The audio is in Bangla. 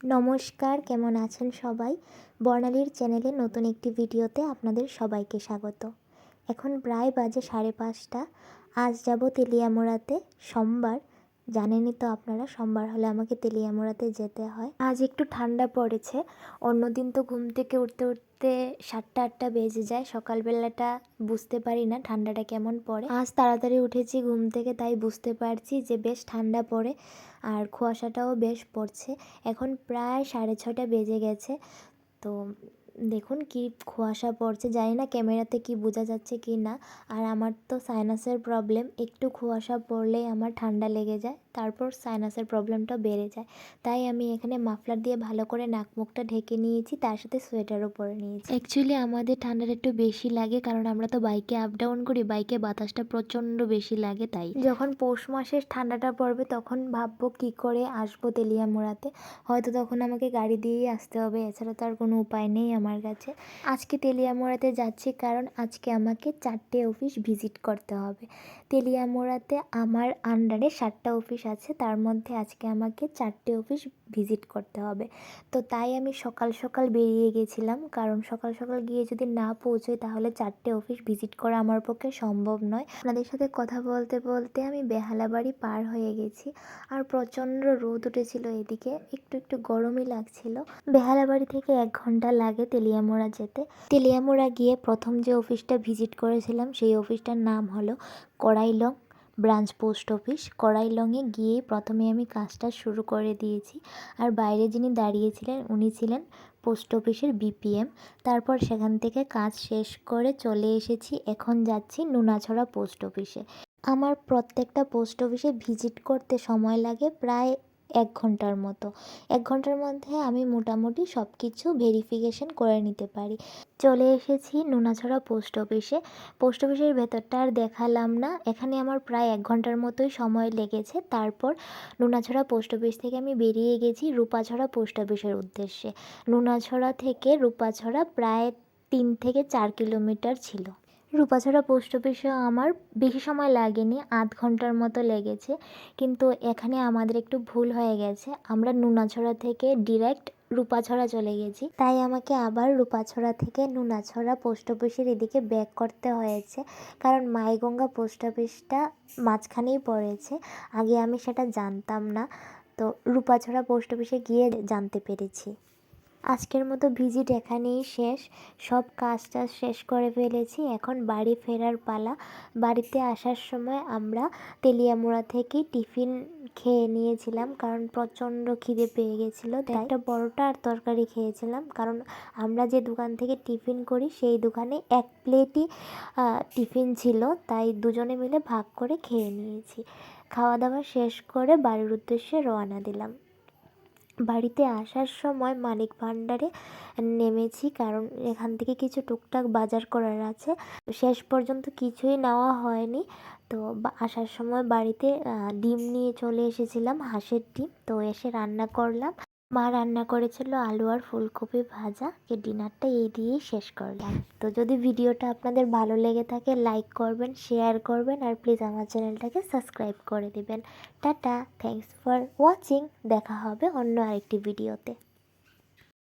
নমস্কার, কেমন আছেন সবাই? বর্ণালীর চ্যানেলে নতুন একটি ভিডিওতে আপনাদের সবাইকে স্বাগত। এখন প্রায় বাজে সাড়ে পাঁচটা। আজ যাব তেলিয়ামোড়াতে, সোমবার। জানেনই তো আপনারা, সোমবার হলে আমাকে তেলিয়ামোড়াতে যেতে হয়। আজ একটু ঠান্ডা পড়েছে। অন্যদিন তো ঘুম থেকে উঠতে উঠতে সাতটা, আটটা বেজে যায়। সকালবেলাটা বুঝতে পারি না ঠান্ডাটা কেমন পড়ে। আজ তাড়াতাড়ি উঠেছি ঘুম থেকে, তাই বুঝতে পারছি যে বেশ ঠান্ডা পড়ে আর কুয়াশাটাও বেশ পড়ছে। এখন প্রায় সাড়ে ছটা বেজে গেছে। তো দেখুন কি কুয়াশা পড়ছে জানি না ক্যামেরাতে কি বোঝা যাচ্ছে কি না। আর আমার তো সাইনাসের প্রবলেম একটু কুয়াশা পড়লেই আমার ঠান্ডা লেগে যায় তারপর সাইনাসের প্রবলেমটা বেড়ে যায়। তাই আমি এখানে মাফলার দিয়ে ভালো করে নাক মুখটা ঢেকে নিয়েছি তার সাথে সোয়েটারও পরে নিয়েছি। অ্যাকচুয়ালি আমাদের ঠান্ডাটা একটু বেশি লাগে কারণ আমরা তো বাইকে আপ ডাউন করি বাইকে বাতাসটা প্রচণ্ড বেশি লাগে তাই। যখন পৌষ মাসের ঠান্ডাটা পড়বে তখন ভাববো কি করে আসব তেলিয়ামোড়াতে। হয়তো তখন আমাকে গাড়ি দিয়েই আসতে হবে এছাড়া তো আর কোনো উপায় নেই আমার। কাছে। আজকে তেলিয়ামোড়াতে যাচ্ছি কারণ আজকে আমাকে চারটে অফিস ভিজিট করতে হবে। তেলিয়ামোড়াতে আমার আন্ডারে সাতটা অফিস আছে, তার মধ্যে আজকে আমাকে চারটে অফিস ভিজিট করতে হবে। তো তাই আমি সকাল সকাল বেরিয়ে গেছিলাম। কারণ সকাল সকাল গিয়ে যদি না পৌঁছোই তাহলে চারটে অফিস ভিজিট করা আমার পক্ষে সম্ভব নয়। আপনাদের সাথে কথা বলতে বলতে আমি বেহালা বাড়ি পার হয়ে গেছি। আর প্রচণ্ড রোদ উঠেছিল এদিকে। একটু একটু গরমই লাগছিল। বেহালা বাড়ি থেকে এক ঘণ্টা লাগে তেলিয়ামোড়া যেতে। তেলিয়ামোড়া গিয়ে প্রথম যে অফিসটা ভিজিট করেছিলাম সেই অফিসটার নাম হলো কড়াইলং। Branch post office. কড়াইলংয়ে গিয়ে প্রথমে আমি কাজটা শুরু করে দিয়েছি। আর বাইরে যিনি দাঁড়িয়েছিলেন, উনি ছিলেন পোস্ট অফিসের বিপিএম। তারপর সেখান থেকে কাজ শেষ করে চলে এসেছি। এখন যাচ্ছি নুনাছড়া পোস্ট অফিসে। আমার প্রত্যেকটা পোস্ট অফিসে ভিজিট করতে সময় লাগে। প্রায় এক ঘণ্টার মতো। এক ঘণ্টার মধ্যে আমি মোটামুটি সব কিছু ভেরিফিকেশন করে নিতে পারি। চলে এসেছি নুনাছড়া পোস্ট অফিসে পোস্ট অফিসের ভেতরটা আর দেখালাম না। এখানে আমার প্রায় এক ঘণ্টার মতোই সময় লেগেছে। তারপর নুনাছড়া পোস্ট অফিস থেকে আমি বেরিয়ে গেছি রূপাছড়া পোস্ট অফিসের উদ্দেশ্যে। নুনাছড়া থেকে রূপাছড়া প্রায় তিন থেকে চার কিলোমিটার ছিল। রূপাছড়া পোস্ট অফিসে আমার বেশি সময় লাগেনি, আধ ঘণ্টার মতো লেগেছে। কিন্তু এখানে আমাদের একটু ভুল হয়ে গেছে। আমরা নুনাছড়া থেকে ডিরেক্ট রূপাছড়া চলে গেছি। তাই আমাকে আবার রূপাছড়া থেকে নুনাছড়া পোস্ট অফিসের এদিকে ব্যাক করতে হয়েছে। কারণ মাইগঙ্গা পোস্ট অফিসটা মাঝখানেই পড়েছে। আগে আমি সেটা জানতাম না। তো রূপাছড়া পোস্ট অফিসে গিয়ে জানতে পেরেছি। আজকের মতো ভিজিট এখানেই শেষ। সব কাজ টাজ শেষ করে ফেলেছি। এখন বাড়ি ফেরার পালা। বাড়িতে আসার সময় আমরা তেলিয়ামুড়া থেকে টিফিন খেয়ে নিয়েছিলাম কারণ প্রচণ্ড খিদে পেয়ে গেছিল। তাই একটা পরোটা আর তরকারি খেয়েছিলাম কারণ আমরা যে দোকান থেকে টিফিন করি সেই দোকানে এক প্লেটই টিফিন ছিল। তাই দুজনে মিলে ভাগ করে খেয়ে নিয়েছি। খাওয়া দাওয়া শেষ করে বাড়ির উদ্দেশ্যে রওনা দিলাম। বাড়িতে আসার সময় মানিক ভাণ্ডারে নেমেছি কারণ এখান থেকে কিছু টুকটাক বাজার করার আছে। শেষ পর্যন্ত কিছুই নেওয়া হয়নি। তো আসার সময় বাড়িতে ডিম নিয়ে চলে এসেছিলাম, হাঁসের ডিম। তো এসে রান্না করলাম। মা রান্না করেছিল আলু আর ফুলকপি ভাজা। যে ডিনারটা এই দিয়েই শেষ করলাম। তো যদি ভিডিওটা আপনাদের ভালো লেগে থাকে লাইক করবেন শেয়ার করবেন আর প্লিজ আমার চ্যানেলটাকে সাবস্ক্রাইব করে দেবেন। টাটা থ্যাংকস ফর ওয়াচিং দেখা হবে অন্য আরেকটি ভিডিওতে